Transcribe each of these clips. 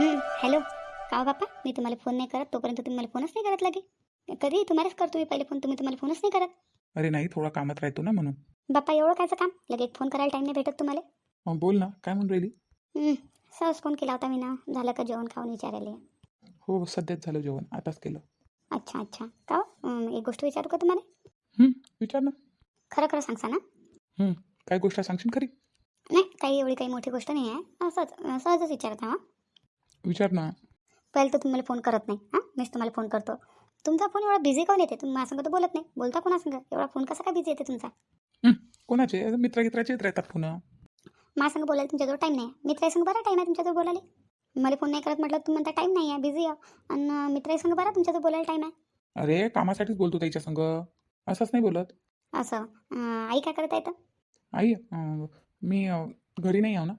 Hello का हो बाप्पा? मी तुम्हाला फोन नाही करत तोपर्यंत तुम्ही मला फोनच नाही करत लगे. कधी? तुम्हालाच करतो मी पहिले फोन तुम्ही तुम्हाला फोनच नाही करत. अरे नाही थोडा कामात राहतो ना म्हणून. बाप्पा एवढं कायचं काम? लगे फोन करायला टाईम नाही भेटत तुम्हाला. बोल ना काय म्हणून राहिली? हं, सहज फोन केला होता मी ना. झालं का जेवण खाऊन विचारायला. हो सध्याच झालं जेवण आताच केलं. अच्छा अच्छा. का हो? एक गोष्ट विचारू का तुम्हाला? विचार ना. खरं खरं सांगसा ना काय गोष्ट सांगशील खरी? नाही काही एवढी काही मोठी गोष्ट नाही आहे. अं, सहजच विचारत हां? विचार ना. पहिले तर तुम्हाला फोन करत नाही. हां? मीच तुम्हाला फोन करतो. तुमचा फोन एवढा बिझी कोण येते? तुम्ही माझ्या तर बोलत नाही. बोलता कोणासंग? एवढा फोन कसा काय बिझी येते तुमचा? कोणाचे? मित्र गित्राचेच राहतात पुन्हा. माझ्यासंग बोलायला तुमच्याजवळ टाईम नाही मित्रासंग बरा टाईम आहे तुमच्याजवळ बोलायला? मला फोन नाही करत म्हटलं तुम्ही म्हणता टाईम नाही आहे. बिझी आहे आणि मित्रासंग बरा तुमच्याजवळ बोलायला टाईम आहे? अरे कामासाठीच बोलतो त्याच्या संग. असंच नाही बोलत. असं? अं, आई काय करत आहे तर आई अं, मी अं, घरी नाही आहो ना.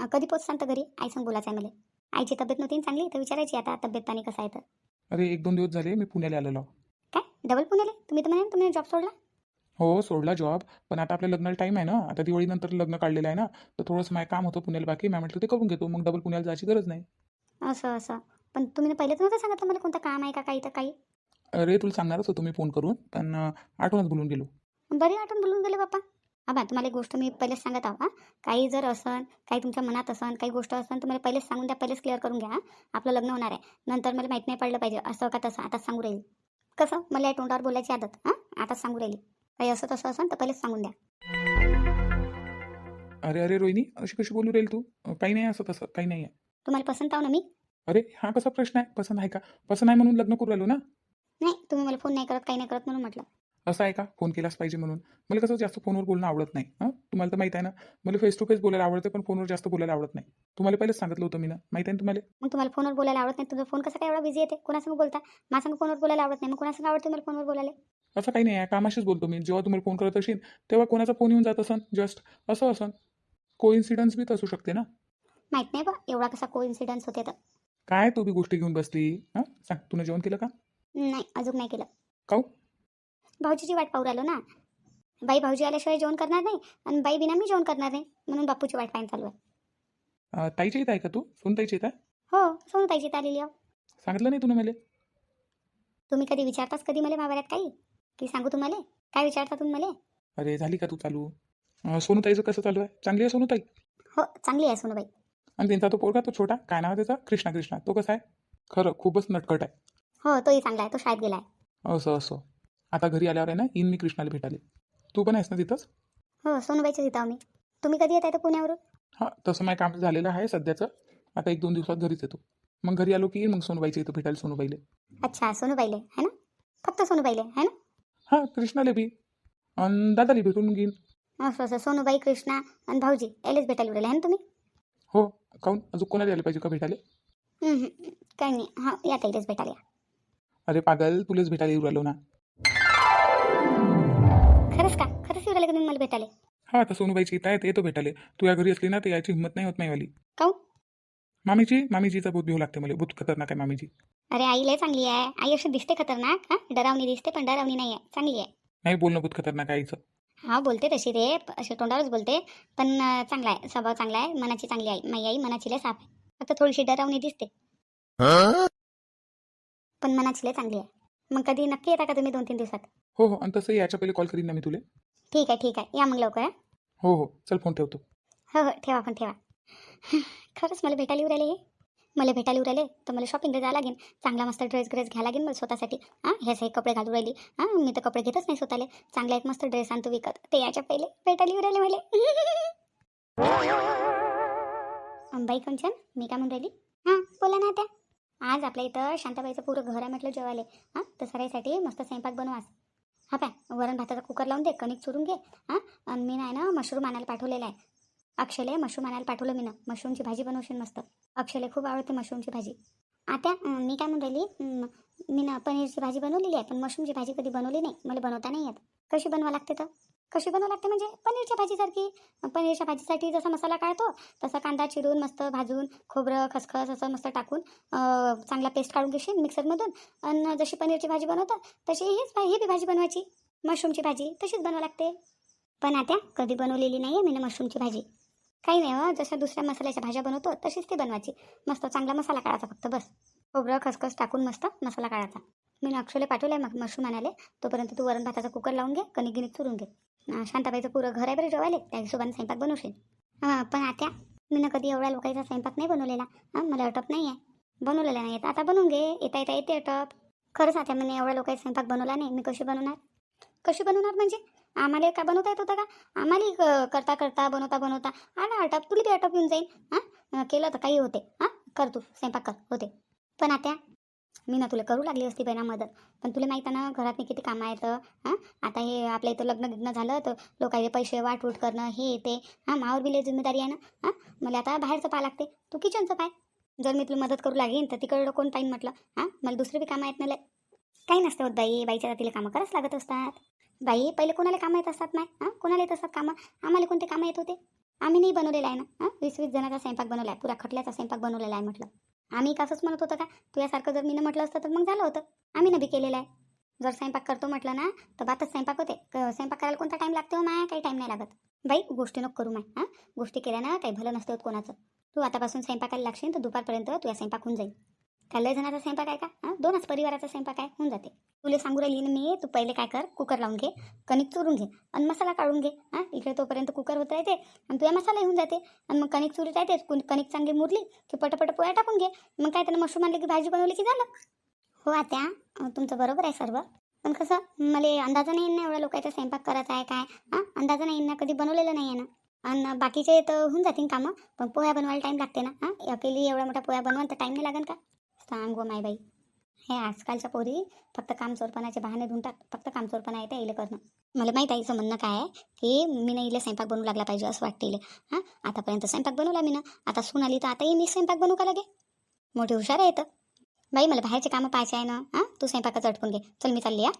अं, कधी पोच सांगतं घरी? आईसंग बोलायचं आहे मला. आईची तब्येत नव्हती ना चांगली तर विचारायची आता तब्येत पाणी कसं आहे तर. अरे एक दोन दिवस झाले मी पुण्याला आलेलो. काय? डबल पुण्याले? तुम्ही तर म्हणे तुम्ही जॉब सोडला? हो सोडला जॉब पण आता आपल्या लग्नाला टाईम आहे ना. आता दिवाळीनंतर लग्न काढलेलं आहे ना तर थोडंसं माझं काम होतं पुण्याला बाकी. मी म्हटलं ते करून घेतो मग डबल पुण्याला जायची गरज नाही. असं असं. पण तुम्ही ना पहिलेच नव्हतं सांगितलं मला कोणतं काम आहे का काही तर काही. अरे तुला सांगणारच होतो मी फोन करून पण आठवणच बोलून गेलो. बरी आठवण बोलून गेले बाप्पा आबा तुम्हाला एक गोष्ट मी पहिलेच सांगत आहो हा. काही जर असन काही तुमच्या मनात असन काही गोष्ट असन तर मला पहिलेच सांगून द्या पहिलेच क्लिअर करून घ्या हा. आपलं लग्न होणार आहे. नंतर मला माहीत नाही पडलं पाहिजे असं का तसं आता सांगू राहील. कसं? मला या तोंडावर बोलायची आदत हां. आता सांगू राहिली. काही असं तसं असन तर पहिलेच सांगून द्या. अरे अरे रोहिणी अशी कशी बोलू राहील तू? काही नाही असं तसं काही नाही आहे. तुम्हाला पसंत आहो ना मी? अरे हा कसा प्रश्न आहे? पसंत आहे का? पसंत आहे म्हणून लग्न करू राहिलो ना? नाही तुम्ही मला फोन नाही करत काही नाही करत म्हणून म्हटलं. असं आहे का? फोन केलाच पाहिजे म्हणून. मला कसं जास्त फोनवर बोलणं आवडत नाही हां? तुम्हाला तर माहिती आहे ना मला फेस टू फेस बोलायला आवडतं पण फोनवर जास्त बोलायला आवडत नाही. तुम्हाला पहिलेच सांगितलं होतं मी ना माहिती आहे ना तुम्हाला? मग तुम्हाला फोनवर बोलायला आवडत नाही तुमचा फोन कसा काय एवढा बिझी येते कोणासंग बोलता? माझ्यासंग फोनवर बोलायला आवडत नाही मग कोणासंग आवडते मला फोनवर बोलायला? असं काही नाही आहे कामाशीच बोलतो मी. जेव्हा तुम्हाला फोन करत असेल तेव्हा कोणाचा फोन येऊन जात असन? जस्ट असं असन. कोइन्सिडन्स बी असू शकते ना? माहीत नाही बा एवढा कसा को इन्सिडन्स होते तर. काय तू बी गोष्टी घेऊन बसली हां? सांग तुला जेवण केलं का? नाही अजून नाही केलं. काऊ भाऊजीची वाट पाहू राहिलो ना? बाई भाऊजी आल्याशिवाय जेवण करणार नाही आणि बाई बिना मी जेवण करणार नाही म्हणून बापूची वाट पाहायला चालू आहे अं, ताईच्या इथं आहे का तू? सोन ताईच्या इथं आहे? हो सोनू ताईची आलेली आहो. सांगितलं नाही तुला मला? तुम्ही कधी विचारताच कधी मला मावऱ्यात काही? की सांगू तुम्हाला? काय विचारता तुम्ही मला? अरे झाली का तू चालू? अं, सोनू ताईचं कसं चालू आहे? चांगली आहे सोनू ताई हो चांगली आहे सोनूबाई. आणि त्यांचा तो पोरगा तो छोटा? काय नाव आहे त्याचा? कृष्णा कृष्णा. तो कसा आहे? खरं खूपच नटकट आहे. हो तोही चांगला आहे. तो शाळेत गेला आहे. असं असं. आता घरी आल्यावर आहे ना येईन मी कृष्णाला भेटायला तू पण आहेस ना तिथंच? हो सोनूबाईच्या तिथं मी तुम्ही कधी येत आहे पुण्यावरून? हां तसं माझं काम झालेलं आहे सध्याचं. आता एक दोन दिवसात घरीच येतो. मग घरी आलो की येईन मग सोनूबाईच्या इथं भेटायला सोनूबाईले. अच्छा सोनूबाईले है ना? फक्त सोनूबाईले है ना? हां कृष्णाला बी. आणि दादाला भेटून घेईन. असं असं सोनूबाई कृष्णा आणि भाऊजी यायलाच भेटायला उरेल आहे ना तुम्ही? हो काहून? अजून कोणाला यायला पाहिजे का भेटायला? हम्म, हम्म. काही नाही. हां या ताईलाच भेटायला या. अरे पागल तुलाच भेटायला येऊ राहिलो ना. खरंच येऊ राहिले का तुम्ही मला भेटायला हा आता सोनूबाईची इथं आहे ते येतो भेटायला तू या घरी असली ना तर याची हिंमत नाही होत नाही वाली काहून मामीची मामीजीचा बहुत भेव लागते मला. बहुत खतरनाक आहे मामीजी. अरे आई लय चांगली आहे. आई अशी दिसते खतरनाक हा? डरावणी दिसते पण डरावणी नाही आहे चांगली आहे. नाही बोलणं बहुत खतरनाक आहे आईचं. हा बोलते तशी रे. अशी तोंडावरच बोलते. पण चांगला आहे. स्वभाव चांगला आहे. मनाची चांगली आई माई आई मनाची लय साफ आहे. फक्त थोडीशी डरावणी दिसते. पण मनाची लय चांगली आहे. मग कधी नक्की येता का तुम्ही दोन तीन दिवसात? हो हो. आणि तसं याच्या पहिले कॉल करीन ना मी तुला. ठीक आहे ठीक आहे. या मग लवकर हा. हो हो. चल फोन ठेवतो. हो हो. ठेवा पण ठेवा. खरंच मला भेटायला येऊ राहिले हे. मला भेटायला येऊ राहिले तर मला शॉपिंगला जावं लागेल. चांगला मस्त ड्रेस ग्रेस घ्यायला लागेल मला स्वतःसाठी. हां हे सही कपडे घालू राहिली. हां मी तर कपडे घेतच नाही स्वतःला. चांगला एक मस्त ड्रेस आणतो विकत. ते याच्या पहिले भेटायला येऊ राहिले मला. अंबाई कंचन मी काय म्हणून राहिली? हां बोला ना त्या आज आपल्या इथं शांताबाईचं पुरं घर आहे म्हटलं जेवायला. हां तर सराईसाठी मस्त स्वयंपाक बनवास हा पाय वरण भाताचा कुकर लावून दे कणिक चुरून घे हां? आणि मी नाही ना मशरूम आणायला पाठवलेला आहे. अक्षयला मशरूम आणायला पाठवलं मी ना. मशरूमची भाजी बनवशील मस्त. अक्षयला खूप आवडते मशरूमची भाजी. आता मी काय म्हणून राहिली? मी ना पनीरची भाजी बनवलेली आहे पण मशरूमची भाजी कधी बनवली नाही. मला बनवता नाही येत. कशी बनवा लागते तर? कशी बनवा लागते म्हणजे पनीरच्या भाजीसारखी. पनीरच्या भाजीसाठी जसा मसाला काढतो तसा कांदा चिरून मस्त भाजून खोबरं खसखस असं मस्त टाकून चांगला पेस्ट काढून घेशील मिक्सरमधून आणि जशी पनीरची भाजी बनवतात तशी हीच भा- ही बी भाजी बनवायची. मशरूमची भाजी तशीच बनवावं लागते. पण आता कधी बनवलेली नाही आहे मी ना मशरूमची भाजी. काही नाही हो, जशा दुसऱ्या मसाल्याच्या भाज्या बनवतो तशीच ती बनवायची. मस्त चांगला मसाला काढायचा फक्त बस. खोबरं खसखस टाकून मस्त मसाला काढायचा. मी अक्षोले पाठवले मग मशरूम आणाले तोपर्यंत तू वरण भाताचा कुकर लावून घे कणिक गिनीक चुरून घे. शांताबाईचं पुरं घर आहे बरं जेवायला. त्या हिशोबाने स्वयंपाक बनवशील. हां पण आता मी ना कधी एवढ्या लोकांचा स्वयंपाक नाही बनवलेला. हां मला अटप नाही आहे. बनवलेला नाही आता बनवून घे. येता येता येते अटप खरंच आता म्हणे एवढ्या लोकांचा स्वयंपाक बनवला नाही. मी कशी बनवणार? कशी बनवणार म्हणजे? आम्हाला का बनवता येत होतं का? आम्हाला क- करता करता बनवता बनवता. आला अटप तुला बी अटप येऊन जाईल हां? केलं तर काही होते. हां? कर तू. स्वयंपाक कर. होते. पण आता मी ना तुला करू लागली असती पहिला मदत. पण तुला माहीत ना घरात मी किती कामं आहेत हां? आता हे आपल्या इथं लग्न बिग्न झालं तर लोकांचे पैसे वाटवूट करणं हे ते. हां मावर बिले लय जिम्मेदारी आहे ना? हां? मला आता बाहेरचं पाय लागते तू किचनचं पाय. जर मी तुला मदत करू लागेन तर तिकडं कोण पाहिजे म्हटलं? हां? मला दुसरी बी कामं आहेत मला काही नसते होत बाई. बाईच्या तिला कामं करावंच लागत असतात. बाई पहिले कोणाला कामं येत असतात नाही हां? कोणाला येत असतात कामं? आम्हाला कोणते कामं येत होते? आम्ही नाही बनवलेलं आहे ना? हां? वीस वीस जणाचा स्वयंपाक बनवला आहे पुरा खटल्याचा स्वयंपाक बनवलेला आहे म्हटलं. आम्ही कसंच म्हणत होतं का तुझ्यासारखं जर मीनं म्हटलं असतं तर मग झालं होतं. आम्ही ना बी केलेलं आहे. जर स्वयंपाक करतो म्हटलं ना तर बातच स्वयंपाक होते. स्वयंपाक करायला कोणता टाईम लागतो हो माया? काही टाईम नाही लागत. बाई गोष्टी नको करू माय हां? गोष्टी केल्या ना काही भलं नसतं होत कोणाचं. तू आतापासून स्वयंपाकाला लागशील तर दुपारपर्यंत तुझ्या स्वयंपाक होऊन जाईल. काय लय जणाचा स्वयंपाक आहे का? हां? दोनच परिवाराचा स्वयंपाक आहे. होऊन जाते. तुला सांगू राहिली ना मी तू पहिले काय कर कुकर लावून घे कणिक चुरून घे आणि मसाला काढून घे. हां? इकडे तोपर्यंत कुकर होत राहते आणि तुझ्या मसाला होऊन जाते. आणि मग कणिक चुरीत राहते कणिक चांगली मुरली की पटपट पोळ्या टाकून घे. मग काय त्यानं मशरूम आणले की भाजी बनवली की झालं? हो आत्या तुमचं बरोबर आहे सर्व. पण कसं मला अंदाजा नाही येईन ना एवढ्या लोकांचा स्वयंपाक करायचा आहे काय? हां? अंदाजा नाही येईन ना कधी बनवलेलं नाही आहे ना. आणि बाकीचे तर होऊन जातील कामं पण पोह्या बनवायला टाईम लागते ना. हां? अकेली एवढा मोठा पोह्या बनवा तर टाईम नाही लागेल का? सांग गो माय बाई हे आजकालच्या पोरी फक्त कामचोरपणाचे बहाणे टाक फक्त कामचोरपणा येते इले करणं. मला माहीत आहे म्हणणं काय आहे की मी ना इले स्वयंपाक बनवू लागला पाहिजे असं वाटतं इले. हां आतापर्यंत स्वयंपाक बनवला मी ना आता सून आली तर आताही मी स्वयंपाक बनवू का लागे? मोठी हुशार आहे तर बाई मला बाहेरचे कामं पाहायचे आहे ना हां तू स्वयंपाकाचं अटकून घे. चल मी चालली या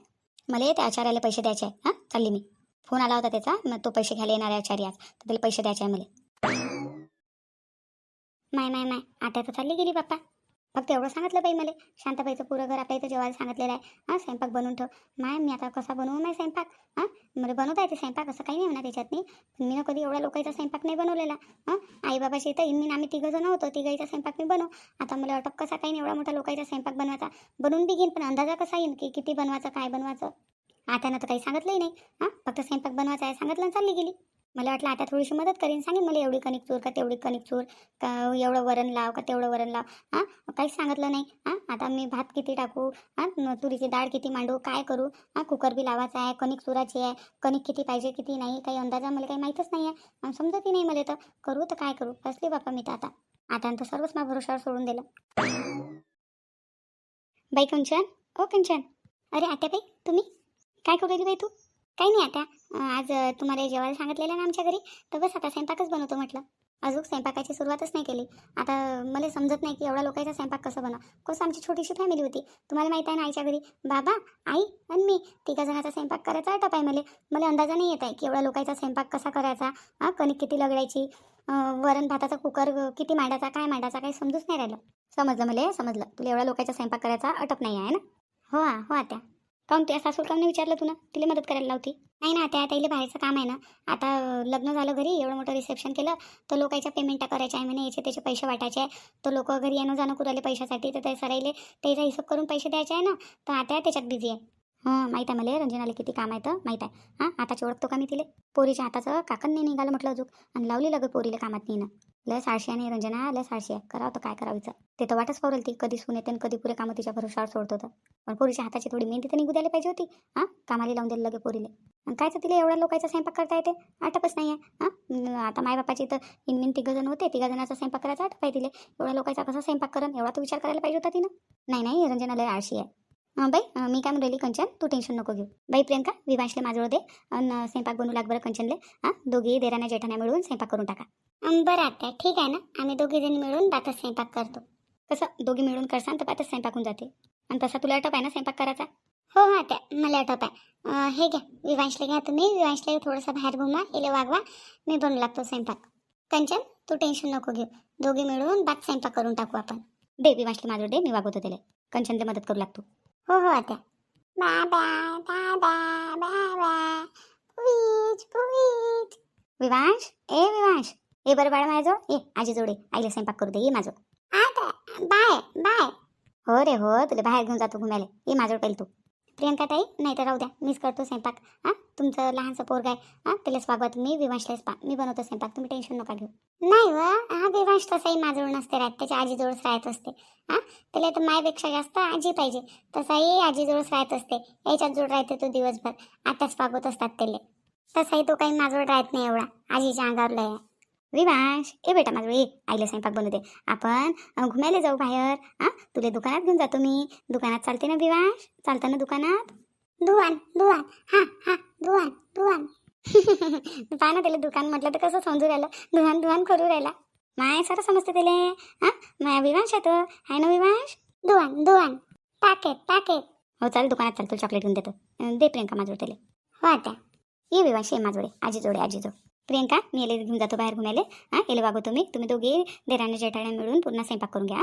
मला त्या आचार्याला पैसे द्यायचे आहे हां चालली मी. फोन आला होता त्याचा मग तो पैसे घ्यायला येणार आहे आचार्य आज तर त्याला पैसे द्यायचे आहे मला. माय माय माय आता तर चालली गेली बाप्पा. फक्त एवढं सांगितलं बाई मला. शांताबाईचं पुरं घर आपल्या इथं जेवायला सांगितलेलं आहे. हां स्वयंपाक बनवून ठेव. माय मी आता कसा बनवू माय स्वयंपाक? हां मला बनवता येते स्वयंपाक असं काही नाही म्हणा त्याच्यात नाही पण मी ना कधी एवढ्या लोकांचा स्वयंपाक नाही बनवलेला. हां आई बाबाच्या इथं इन आम्ही तिघं जण होतो तिघाईचा स्वयंपाक मी बनव. आता मला अटक कसा काही नाही एवढा मोठा लोकांचा स्वयंपाक बनवायचा. बनवून बी घेईन पण अंदाजा कसा येईन की किती बनवायचं काय बनवायचं? आत्यानं तर काही सांगितलंही नाही. हां फक्त स्वयंपाक बनवायचा आहे सांगितलं चालली गेली. मला वाटलं आता थोडीशी मदत करीन. सांगेन मला एवढी कणिक चूर का तेवढी कणिक चूर? का एवढं वरण लाव का तेवढं वरण लाव? हां? काहीच सांगितलं नाही. हां? आता मी भात किती टाकू? हां? तुरीची डाळ किती मांडू? काय करू? हां? कुकर बी लावायचा आहे. कणिक चुराची आहे. कणिक किती पाहिजे किती नाही? काही अंदाजा मला काही माहीतच नाही आहे. समजतही नाही मला तर. करू तर काय करू? कसली बापा मी तर आता. आता तर सर्वच मा भरोशावर सोडून दिलं. बाई कंचन? ओ कंचन. अरे आत्या बाई तुम्ही? काय करू राहिली बाई तू? काही नाही आता आज तुम्हाला जेवायला सांगितलेलं ना आमच्या घरी? तर बस आता स्वयंपाकच बनवतो म्हटलं. अजून स्वयंपाकाची सुरुवातच नाही केली. आता मला समजत नाही की एवढा लोकांचा स्वयंपाक कसं बनव. कसं आमची छोटीशी फॅमिली होती. तुम्हाला माहीत आहे ना आईच्या घरी? बाबा आई आणि मी तिघा जणाचा स्वयंपाक करायचा आटप आहे मला. मला अंदाजा नाही येत आहे की एवढ्या लोकांचा स्वयंपाक कसा करायचा हां कणिक किती लगडायची वरण भाताचा कुकर किती मांडायचा काय मांडायचा काही समजूच नाही राहिलं. समजलं मला समजलं. तुला एवढ्या लोकांचा स्वयंपाक करायचा अटप नाही आहे ना? हो हो आत्या. काऊन तुझ्या सासूला काऊन नाही विचारलं तुला तिला मदत करायला लावती. नाही ना आता ताईला बाहेरचं काम आहे ना. आता लग्न झालं घरी एवढं मोठं रिसेप्शन केलं तर लोकांच्या पेमेंटा करायच्या आहे म्हणे याचे त्याचे पैसे वाटायचे आहे. तर लोक घरी येणं जाणं कुराले पैशासाठी तर ते सरायले त्याचा हिशोब करून पैसे द्यायचे आहे ना. तर आता त्याच्यात बिझी आहे. हां माहीत आहे मला रंजनाला किती काम आहे तर माहीत आहे. हां आताची ओळखतो का मी तिले? पोरीच्या हाताचं काकण नाही निघालं म्हटलं अजून. आणि लावली लगत पोरीला कामात नेणं. लय साडशी आणि रंजना लय सारशी आहे. करावं तर काय करावीचं ते तर वाटच पावरेल ती. कधी सून येते आणि कधी पुरे कामं तिच्या भरोशावर सोडतो तर. पण पोरीच्या हाताची थोडी मेहनती तर निघू द्यायला पाहिजे होती. हां? कामाला लावून दिलं लगे पोरीले. कायचं काय तर तिला एवढ्या लोकांचा स्वयंपाक करता येते? आटपच नाही आहे. हां? आता मायबापाची तर इनमिन तिघं जण होते. तिघा जणांचा स्वयंपाक करायचा आटप आहे तिले. एवढ्या लोकांचा कसा स्वयंपाक करण? एवढा तो विचार करायला पाहिजे होता तिनं. नाही नाही रंजना लय आळशी आहे. बाई मी काय म्हणली कंचन? तू टेन्शन नको घेऊ. बाई प्रियंका विभाषले माझ्याजवळ दे आणि स्वयंपाक बनवू लाग बरं कंचनले. हां दोघी देराण्या जेठाण्या मिळून स्वयंपाक करून टाका. बरं आता ठीक आहे ना? आम्ही दोघी जण मिळून बातच स्वयंपाक करतो. कसं? दोघी मिळून करसान तर बातच स्वयंपाक होऊन जाते. आणि तसा तुला अटप आहे ना स्वयंपाक करायचा? हो हो आता मला अटप आहे. हे घ्या विवांशला घ्या तुम्ही. विवांशला थोडंसं बाहेर घुमा इले वागवा. मी बनवू लागतो स्वयंपाक. कंचन तू टेन्शन नको घेऊ. दोघी मिळून बात स्वयंपाक करून टाकू आपण. दे विवांशला माझं दे मी वागवतो त्याला. कंचनला मदत करू लागतो. हो हो आता. बाबा दादा बाबा. पुईच पुईच. विवांश ए विवांश. ए बरं बाळा माझ्याजवळ ये आजी जोडे आईला स्वयंपाक करू दे. ये माझं. Bye bye. हो रे हो. तुला बाहेर घेऊन जातो घुमायला. ये माझ्यावर पहिले तू. प्रियंका ताई नाही तर राहू द्या. मीच करतो स्वयंपाक. हां? तुमचं लहानसं पोरग आहे हां त्यालाच स्वागत. मी विवांशलाच पा मी बनवतो स्वयंपाक तुम्ही टेन्शन नका घेऊ. नाही व हा विवांश तसाही माझ्याजवळ नसते राहत त्याच्या आजीजवळच राहत असते. हां त्याला तर मायपेक्षा जास्त आजी पाहिजे तसाही आजीजवळच राहत असते. याच्यात जोड राहते तो दिवसभर आताच पागवत असतात त्याला तसाही तो काही माझ्याजवळ राहत नाही एवढा आजीच्या अंगावर लय आहे. विवांश ए बेटा माझं ए आईला स्वयंपाक बनवते दे. आपण घुमायला जाऊ बाहेर हां तुला दुकानात घेऊन जातो मी. दुकानात चालते ना विवांश? चालतं ना दुकानात? दुवान दुवान हा हा दुवान दुवान पहा ना त्याला दुकान म्हटलं तर कसं समजू राहिलं. दुवान दुवान करू राहिला. माय सर समजते त्याला. हा? माया विवांश येतो आहे ना विवांश दुवान दुवान टाकेत टाकेत हो चाल दुकानात चाल तुला चॉकलेट घेऊन देतो. दे प्रियंका माझ्यावर त्याला हो आता. ये विवांश ये माझोडे आजी जोडे आजी जोड. प्रियंका मी याला घेऊन जातो बाहेर घुमायला हां येले वागो तुम्ही तुम्ही दोघे देराने जेठाणे मिळून पूर्ण स्वयंपाक करून घ्या.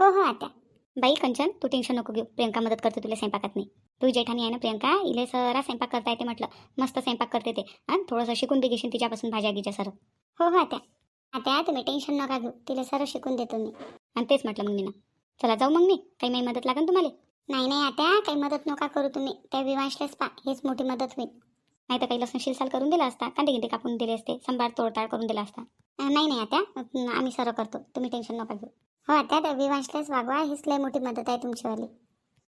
हो. हो आता. बाई कंचन तू टेन्शन नको घेऊ. प्रियंका मदत करते तुला स्वयंपाकात नाही तू जेठानी आहे ना प्रियंका? इले सरा स्वयंपाक करता येते म्हटलं. मस्त स्वयंपाक करते ते. आणि थोडंसं शिकून दे घेशील तिच्यापासून भाज्या गिच्या सर हो हो आता आता तुम्ही टेन्शन नका घेऊ. तिला सर शिकून देतो मी आणि तेच म्हटलं मग मी ना चला जाऊ मग मी. काही नाही मदत लागेल तुम्हाला? नाही नाही आता काही मदत नका करू तुम्ही. त्या विवांशलेच पा. हेच मोठी मदत होईल. नाही तर काही लसूण शिलसाल करून दिला असता. कांदे गिंदे कापून दिले असते. संभार तोडताड करून दिला असता. नाही नाही आता आम्ही सरळ करतो. तुम्ही टेन्शन नका घेऊ. हो आता त्या विवांशलाच वागवा हीच लय मोठी मदत आहे तुमचीवाली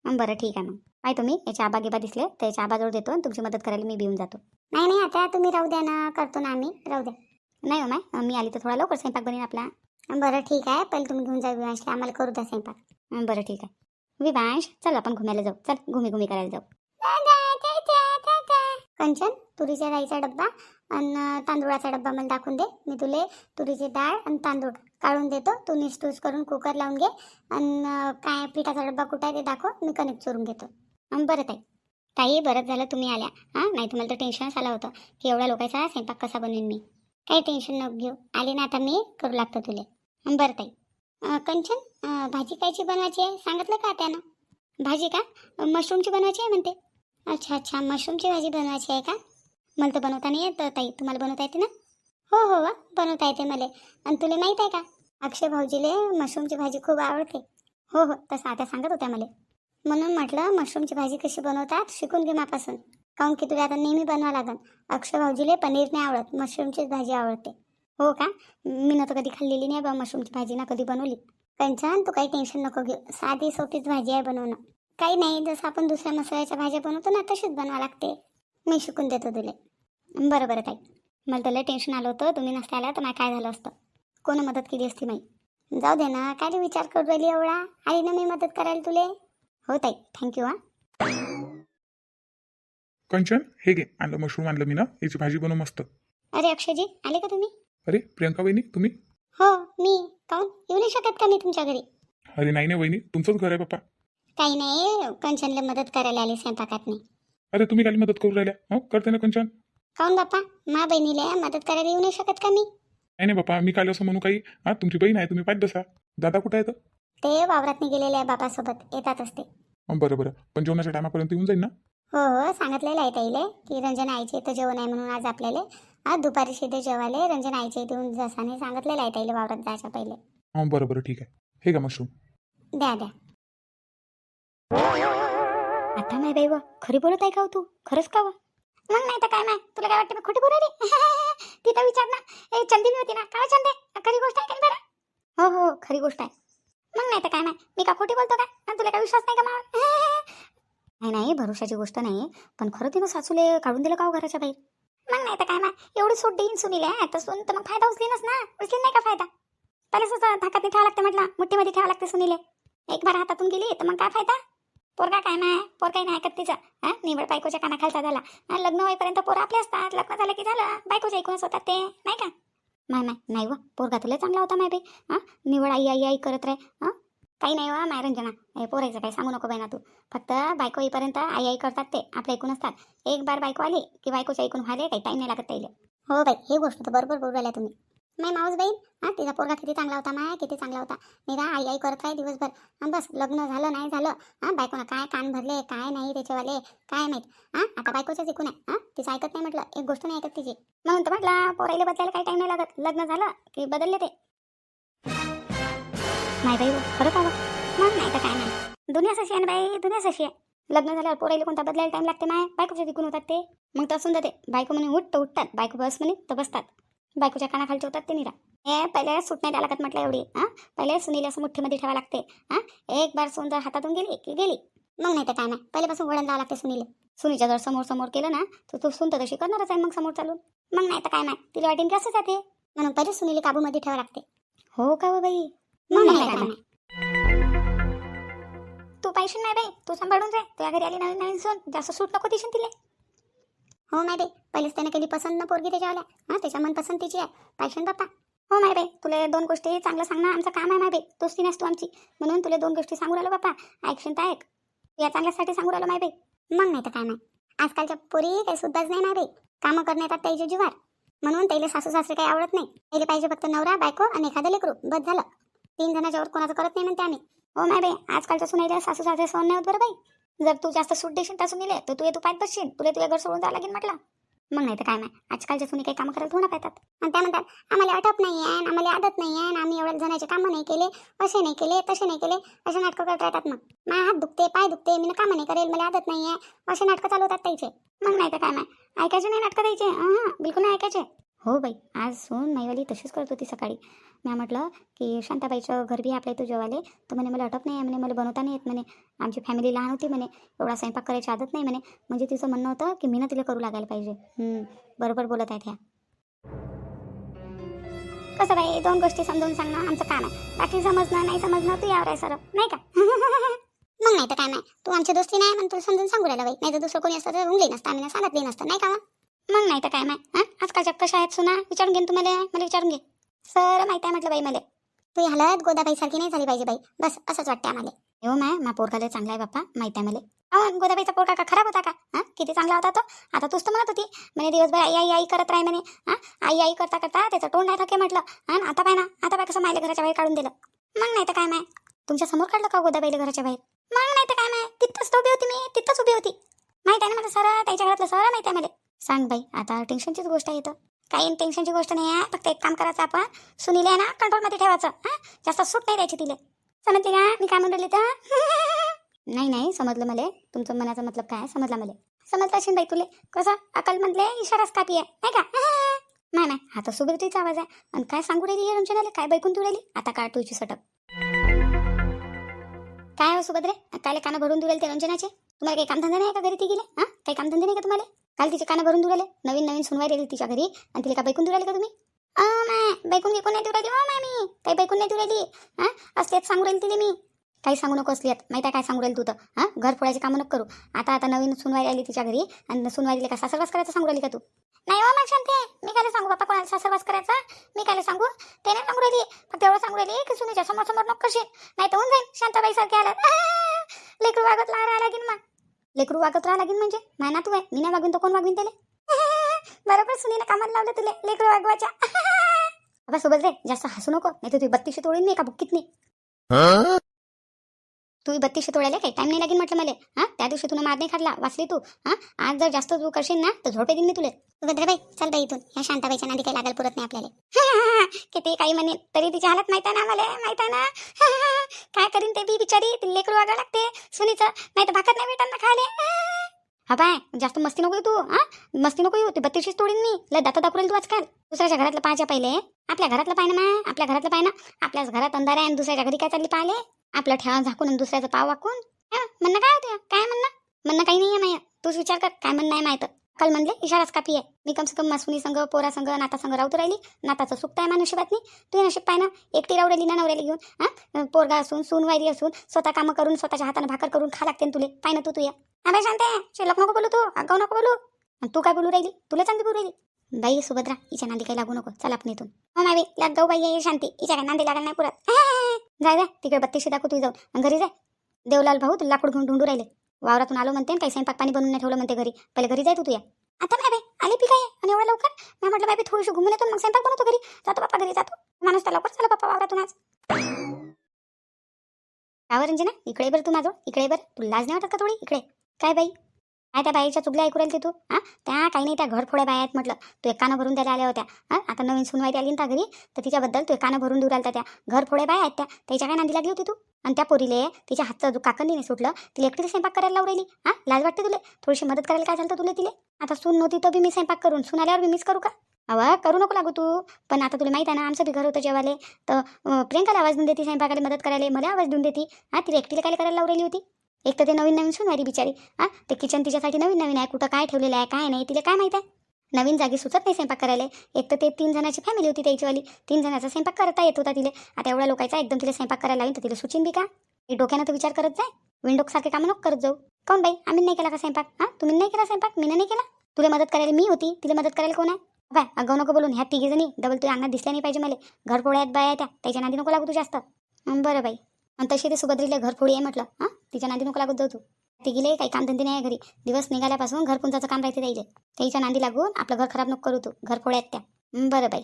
अं, बरं ठीक आहे मग काय तुम्ही याच्या आबा गिबा दिसले तर याच्या आबाजवळ देतो आणि तुमची मदत करायला मी भिऊन जातो. नाही नाही आता तुम्ही राहू द्या ना करतो ना आम्ही राहू द्या. नाही हो माय मी आली तर थोडा लवकर स्वयंपाक बनेन आपला. बरं ठीक आहे पहिले तुम्ही घेऊन जा विवांशला आम्हाला करू द्या स्वयंपाक. बरं ठीक आहे. विवांश चल आपण घुमायला जाऊ. चल घुमी घुमी करायला जाऊ. कंचन तुरीच्या डाळीचा डब्बा आणि तांदूळाचा डब्बा मला दाखवून दे. मी तुले तुरीची डाळ आणि तांदूळ काढून देतो. तू निस्टूस करून कुकर लावून घे. आणि काय पिठाचा डब्बा कुठं आहे ते दाखव. मी कनेक्ट चोरून घेतो. बरं ताई. ताई बरंच झालं तुम्ही आल्या. हां? नाही तुम्हाला तर टेन्शनच आलं होतं की एवढ्या लोकांचा स्वयंपाक कसा बनवेन मी? काही टेन्शन नको घेऊ. आली ना आता मी करू लागतो तुले. बरं ताई. कंचन भाजी कायची बनवायची आहे? सांगितलं का त्यानं? भाजी का? मशरूमची बनवायची आहे म्हणते. अच्छा अच्छा. मशरूमची भाजी बनवायची आहे का? मला तर बनवता नाही येत ताई तुम्हाला बनवता येते ना? हो हो वा बनवता येते मला. आणि तुला माहीत आहे का? अक्षय भाऊजीले मशरूमची भाजी खूप आवडते. हो हो तसं आता सांगत होत्या मला. म्हणून म्हटलं मशरूमची भाजी कशी बनवतात शिकून घे मापासून. काऊन की तुला आता नेहमी बनवा लागन. अक्षय भाऊजीले पनीर नाही आवडत मशरूमचीच भाजी आवडते. हो का? मी ना तर कधी खाल्लेली नाही बा मशरूमची भाजी ना कधी बनवली. कंचन तू काही टेन्शन नको घेऊ. साधी सोपीच भाजी आहे बनवणं. काही नाही जसं आपण दुसऱ्या मसाल्याच्या भाज्या बनवतो ना तशीच बनवा लागते. मी शिकून देतो तुले. बरं बरं ताई. मला तर लय टेन्शन आलं होतं तुम्ही नसते आल्या तर मला काय झालं असतं? कोण मदत केली असती माई? जाऊ दे ना काय विचार करू राहिली एवढा? आली ना मी मदत करायला तुले? हो ताई थँक्यू हा. कंचन हे घे आणलं मशरूम आणलं मी ना याची भाजी बनव मस्त. अरे अक्षयजी आले का तुम्ही? अरे प्रियंका वहिनी तुम्ही? हो मी. काऊन? येऊ नाही शकत का मी तुमच्या घरी? अरे नाही नाही वहिनी तुमचंच घर आहे बाप्पा काही नाही कंचनला मदत करायला आली स्वयंपाकात नाही अरे तुम्ही काय मदत करू राहिल्या. हो करते ना कंचन. काऊन बाप्पा? मा बहिणीला मदत करायला येऊ नाही शकत का मी? नाही नाही बाप्पा मी काल असं म्हणू काही. हा तुमची बहीण आहे तुम्ही पाच बसा. दादा कुठं आहे तर ते वावरात गेलेले आहे बापासोबत येतात असते. हं, बरं बरं. पण जेवणाच्या टायमापर्यंत येऊन जाईल ना? हो हो सांगितलेलं आहे ताईले की रंजन आईचे इथं जेवण आहे म्हणून आज आपल्याला. आज दुपारी शिदे जेवायले रंजन आईच्या इथे येऊन जसाने सांगितलेलं आहे ताईले वावरात जायच्या पहिले. हां बरं बरं ठीक आहे. हे का मशरूम. द्या द्या. आता नाही बाई व. खरी बोलत आहे का हो तू? खरंच का व? मग नाही तर काय नाही तुला काय वाटतं मी खोटी बोलायली तिथं विचार ना. ए चंदी मी होती ना. काय चंदे? खरी गोष्ट आहे का बरं? हो हो खरी गोष्ट आहे. मग नाही तर काय नाही मी का खोटी बोलतो का? तुला काय विश्वास नाही का मावा नाही नाही भरोशाची गोष्ट नाही पण खरं तिनं सासूले काढून दिलं का हो घराच्या बाहेर? मग नाही तर काय ना एवढी सूट देईन सुनीले तर सुन तर मग फायदा उचलीनच ना. उचलीन नाही का फायदा? त्याला सुद्धा धाकात ठेवा लागते म्हटलं. मुठीमध्ये ठेवा लागते सुनीले. एक बार हातातून गेली तर मग काय फायदा? पोरगा काय नाही पोर काही नाही ऐकत तिचं. हा? निवड बायकोच्या कानाखालचा झाला. लग्न होईपर्यंत पोरं आपले असतात. लग्न झालं की झालं. बायकोच्या ऐकूनच होतात ते नाही का? नाही नाही नाही व. पोरगा तुला चांगला होता माय बाई हां? निवड आई आई आई करत राह. हां? काही नाही वा माय रंजना. हे पोरायचं काही सांगू नको बाई ना तू. फक्त बायको येईपर्यंत आई आई करतात ते. आपल्या ऐकून असतात. एक बार बायको आली की बायकोच्या ऐकून व्हायला काही टाईम नाही लागत त्याला हो बाई हे गोष्ट तर बरोबर बोलू राहिल्या तुम्ही. नाही माऊस बाई हा तिचा पोरगा किती चांगला होता माय किती चांगला होता. निरा आई आई करत आहे दिवसभर. आणि बस लग्न झालं नाही झालं हा बायकोनं काय कान भरले काय नाही त्याच्यावाले काय माहीत हा आता बायकोच ऐकून आहे हा तिचं ऐकत नाही म्हटलं एक गोष्ट नाही ऐकत तिची. म्हणून तर म्हटलं पोराईला बदलायला काही टाइम नाही लागत लग्न झालं की बदलले ते. नाही बाई खरं का मग नाही तर काय नाही. दुनिया अशी आहे ना बाई दुनिया अशी आहे. लग्न झाल्यावर पोराईला कोणता बदलायला टाइम लागते माय? बायकोच्या तिकून होतात ते. मग तर असून जाते. बायको म्हणे उठतं उठतात. बायको बस म्हणे तर बसतात. बायकोच्या कानाखाली ठेवतात ते निरा. हे पहिले सूट नाही द्यायला लागत म्हटलं एवढी हां? पहिले सुनील असं मुठ्ठीमध्ये ठेवा लागते हां? एक बार सून जर हातातून गेली की गेली. मग नाही तर काय नाही पहिल्यापासून वळण लावा लागते सुनील. सुनीच्या जर समोर समोर केलं ना तर तू सुन तर तशी करणारच आहे मग समोर चालून. मग नाही तर काय नाही तिला वाटेन की जाते. म्हणून पहिले सुनील काबूमध्ये ठेवा लागते. हो का हो बाई? मग नाही काय नाही. तू पाहिजे नाही बाई तू सांभाळून जाय तुझ्या घरी आली नवीन नवीन सून जास्त सूट नको देशील तिला. हो माय पहिलेच त्याने केली पसंत न पोरगी त्याच्यावाल्या. हां त्याच्या मन पसंतीची आहे. पायशन बाप्पा. हो माय तुला दोन गोष्टी चांगलं सांगणं आमचं काम आहे माय बाई. तोच ती आमची. म्हणून तुला दोन गोष्टी सांगू राहिलो बाप्पा. ऐकशील तर ऐक. या चांगल्यासाठी सांगू राहिलो माय बाई. मग नाही तर काय नाही आजकालच्या पोरी काही सुद्धाच नाही माय बाई. कामं करण्यात येतात त्याच्या म्हणून त्याला सासू सासरे काही आवडत नाही. त्याला पाहिजे फक्त नवरा बायको आणि एखादं लेकरू. बस झालं. तीन जणांच्यावर कोणाचं करत नाही म्हणते आम्ही. हो माय बाई. आजकालच्या सुनाईला सासू सासरे सोन नाही होत बरं बाई. जर तू जास्त सूट देशील तसून दिले तर तू तू पायत बसशील. तुला तुझ्या घर सोडून जावं लागेल म्हटलं. मग नाही तर काय नाही आजकालच्या सुनी काही कामं करायला थोडा पाहतात आणि त्या म्हणतात आम्हाला अटप नाही आहे आम्हाला आदत नाही आहे आम्ही एवढ्या जणांचे कामं नाही केले असे नाही केले तसे नाही केले असे नाटकं करत राहतात मग. माझा हात दुखते पाय दुखते मी कामं नाही करेल मला आदत नाही आहे असे नाटकं चालू होतात त्याचे. मग नाही तर काय नाही ऐकायचे नाही नाटकं द्यायचे हां बिलकुल नाही ऐकायचे. हो बाई आज सून माईवाली तशीच करत होती सकाळी. मी म्हटलं की शांताबाईचं घर बी आपल्या इथं जेवाले तर म्हणे मला अटक नाही आहे म्हणे मला बनवता नाही येत म्हणे. आमची फॅमिली लहान होती म्हणे. एवढा स्वयंपाक करायची आदत नाही म्हणे. म्हणजे तिचं म्हणणं होतं की मी ना तिला करू लागायला पाहिजे. बरोबर बोलत आहेत ह्या. कसं बाई दोन गोष्टी समजून सांगणं आमचं काम आहे. बाकी समजणं नाही समजणं तू यावर आहे सर नाही का? मग नाही तर काय नाही. तू आमची दोस्ती नाही म्हणून तुला समजून सांगू राहिला बाई. नाही तर दुसरं कोणी असतं तर उंगली नसतं आम्ही सांगितली नसतं. नाही का मग? नाही तर काय माय? हां? आजकालच्या कशा आहेत सुना? विचारून घेईन तुम्हाला मला. विचारून घे. सर माहिती आहे म्हटलं बाई मला. तू गोदाबाई सारखी नाही झाली पाहिजे बाई. बस असंच वाटतं आम्हाला. हो माय मा पोरगाला चांगला आहे बाप्पा. माहिती आहे मला. अहो गोदाबाईचा पोरगा का खराब होता का? हां? किती चांगला होता तो. आता तूच तर म्हणत होती. म्हणे दिवसभर आई आई आई करत राही म्हणे. हां? आई आई करता करता त्याचं तोंड नाही थके म्हटलं. हां? आता पाय ना. आता पाय कसं मायला घराच्या बाहेर काढून दिलं. मग नाही तर काय माय? तुमच्यासमोर काढलं का हो गोदाबाईला घराच्या बाहेर? मग नाही तर काय माय? तिथंच उभी होती मी. तिथंच उभी होती. माहिती आहे ना मला सर त्याच्या घरातलं सर माहिती आहे मला. सांग बाई आता टेन्शनचीच गोष्ट आहे इथं. काही टेन्शनची गोष्ट नाही आहे फक्त एक काम करायचं आपण. सुनील आहे ना कंट्रोलमध्ये ठेवायचं हां? जास्त सूट नाही द्यायची तिले. समजते का मी काय म्हणून तर? नाही नाही समजलं मला. तुमचं मनाचा मतलब काय? समजला मला. समजलं असेल बाई तुले. कसं? अकलमधले इशाराच कापी आहे नाही का? नाही नाही हा तर सुबीरतीचा आवाज आहे. आणि काय सांगू राहिली हे रंजनाले? काय बैकून तू राहिली? आता काढ तुझी सटक. काय हो सुभद्रे? काल कानं भरून दुरेल ते रंजनाचे? तुम्हाला काही कामधंदा नाही का घरी ती गेले हां? काही कामधंदे नाही का तुम्हाला? काल तिचे कानं भरून दुराले. नवीन नवीन सुनवाई राहिली तिच्या घरी. आणि तिला का बैकून दुराले का तुम्ही? अ माय बैकून गिकून नाही दुराली हो माय मी. काही बैकून नाही दुराली. हां असलेच सांगू राहील तिने मी. काही सांगू नको असल्यात माहिती आहे काय सांगू राहील तू तर. हां घर फोडायचे कामं नको करू. आता आता नवीन सुनवाई आली तिच्या घरी. आणि सुनवाई दिली का सासरवास करायचं सांगू राहिली का तू? नाही हो मग शांते. मी काय सांगू? बाप्पा कोणाला सासरवास करायचा? मी काय सांगू? ते नाही सांगू राहिली. फक्त एवढं सांगू राहिली की सुनीच्या समोर समोर नको कशी. नाही तर होऊन जाईल शांताबाई सारखे आला लेकरू वागत राहा लागेल मग. लेकरू वागत राहा लागेल म्हणजे? नाही ना तू आहे. मी नाही वागवीन तर कोण वागवीन त्याला? बरोबर सुनीला कामाला लावलं तुला लेकरू वागवायच्या. बाबा सोबत रे जास्त हसू नको. नाही तर तुझी बत्तीशी तोडीन नाही का बुक्कीत नाही तू बत्तीसशे तोडायला काही टाइम नाही लागेल म्हटलं मला. हा? त्या दिवशी तुला मार नाही खाल्ला वाचली तू. हा? आज जर जास्त तू करशील ना तर झोपे देईन मी तुला. सुभद्राबाई चल बाई इथून. ह्या शांताबाईच्या नादी काही लागायला पुरत नाही आपल्याला. किती काही म्हणे. तरी तिची हालत माहीत आहे ना मला माहीत आहे ना? काय करीन ते बी बिचारी? ती लेकरू वागावं लागते. सुनीचं. नाही तर भाकत नाही भेटत ना खाले हा बाय जास्त मस्ती नको तू हा? मस्ती नको येऊ. ती बत्तीसशेच तोडीन मी. लय दाता दाखवेल तू आजकाल. दुसऱ्याच्या घरातलं पाहायच्या पहिले. आपल्या घरातलं पाहिजे ना आपल्या घरातलं पाहिजे ना आपल्याच घरात अंधार आहे आणि दुसऱ्याच्या घरी काय चालली पाहिले आपलं ठेवा झाकून आणि दुसऱ्याचं पाव वाकून. हा, म्हणणं काय होतं? काय म्हणणं? म्हणणं काही नाही आहे माया. तूच विचार कर काय म्हणणं आहे माहीत काल म्हणले इशाराच कापी आहे. मी कम से कम मासुनी संघ पोरा संघ नाता संघ राहतो राहिली. नाताचं सुख आहे मा बातमी. नाही तू नशीब पाय ना एकटी राहू ना नवऱ्याला घेऊन हा? पोरगा असून सून वायरी असून स्वतः कामं करून स्वतःच्या हाताने भाकर करून खा लागते ना तुले. पाय ना तू तू या हा शांत आहे. शेलक नको बोलू तू अगाऊ नको बोलू. आणि तू काय बोलू राहिली? तुला चांगली बोलू राहिली. बाई सुभद्रा हिच्या नांदी काही लागू नको. चला आपण इथून. हो मावी जाऊ बाई ये शांती. हिच्या काय नांदी लागणार नाही पुरत जाय जाय. तिकडे बत्तीशी दाखव तू जाऊन. घरी जाय. देवलाल भाऊ तुला लाकूड घेऊन ढूंढू राहिले. वावरातून आलो म्हणते काही स्वयंपाक पाणी बनवून नाही ठेवलं म्हणते घरी. पहिले घरी जाय तू तुया आता नाही आले पी काय? आणि एवढं लवकर? मी म्हटलं बाई थोडीशी घुमून येतो मग स्वयंपाक बनवतो घरी. जातो बाप्पा घरी जातो. माणूस तर लवकर. चला बाप्पा वावरातून आज. कावर रंजना इकडे बरं तू माझं. इकडे बरं. तुला लाज नाही वाटत का थोडी? इकडे. काय बाई? काय त्या बाईच्या चुगल्या ऐकू राहिली तू? हा त्या काही नाही त्या घर फोड्या बाया आहेत म्हटलं. तू एक कानं भरून द्यायला आल्या होत्या. हा आता नवीन सुनवाई आली ना त्या घरी तर तिच्याबद्दल तू एक भरून देऊ आलता त्या. घर फोड्या बाया आहेत त्या. त्याच्या काय नांदी लागली होती तू? आणि त्या पोरीले तिच्या हातचं जो नाही सुटलं. तिला एकटीला स्वयंपाक करायला लावून राहिली. हा लाज वाटते तुला? थोडीशी मदत करायला काय झालं तुला तिले? आता सून नव्हती तर बी मी स्वयंपाक करून. सून आल्यावर मी मिस करू का? अवा करू नको लागू तू. पण आता तुला माहीत आहे ना आमचं बी घर होतं जेवाले तर प्रियंकाला आवाज देऊन देते स्वयंपाकाला मदत करायला. मला आवाज देऊन देते. हा तिला एकटीला काय करायला लावलेली होती? एक तर ते नवीन नवीन सुनारी बिचारी. हा ते किचन तिच्यासाठी नवीन नवीन आहे कुठं काय ठेवलेलं आहे काय नाही तिला काय माहीत आहे? नवीन जागी सुचत नाही स्वयंपाक करायला. एक तर ते तीन जणांची फॅमिली होती त्याचीवाली. तीन जणांचा स्वयंपाक करता येत होता तिला. आता एवढ्या लोकांचा एकदम तिला स्वयंपाक करायला लावीन तर तिला सुचिन बी का? हे डोक्यानं तर विचार करत जाय. विंडो सारखे कामं नको करत जाऊ. काऊन बाई? आम्ही नाही केला का स्वयंपाक? हा तुम्ही नाही केला स्वयंपाक? मी नाही केला? तुला मदत करायला मी होती. तिला मदत करायला कोण आहे? बाय अगाऊ नको बोलून. ह्या तिघी जणी डबल तुझ्या अंगात दिसल्या नाही पाहिजे मला. घर पोळ्यात बाया त्या. त्याच्या नादी नको लागू तू जास्त. बरं बाई. आणि तशी ते सुभद्रीला घर फोडी आहे म्हटलं. हां? तिच्या नांदी नको लागत जाऊ तू. तिघीले काही कामधंदे नाही आहे घरी. दिवस निघाल्यापासून घर पुंजाचं काम राहते त्याईले त्याच्या नांदी लागून आपलं घर खराब नको करू तू. घर फोड्यात त्या. बरं बाई.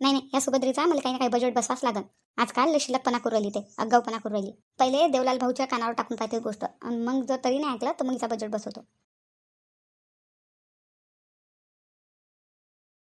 नाही नाही या सुभद्रीचा मला काही ना काही बजेट बसवाच लागन. आजकाल शिल्लकपणा करू राहिली ते अगाऊपणा करू राहिली. पहिले देवलाल भाऊच्या कानावर टाकून पाहते गोष्ट. मग जर तरी नाही ऐकलं तर मग हिचा बजेट बसवतो.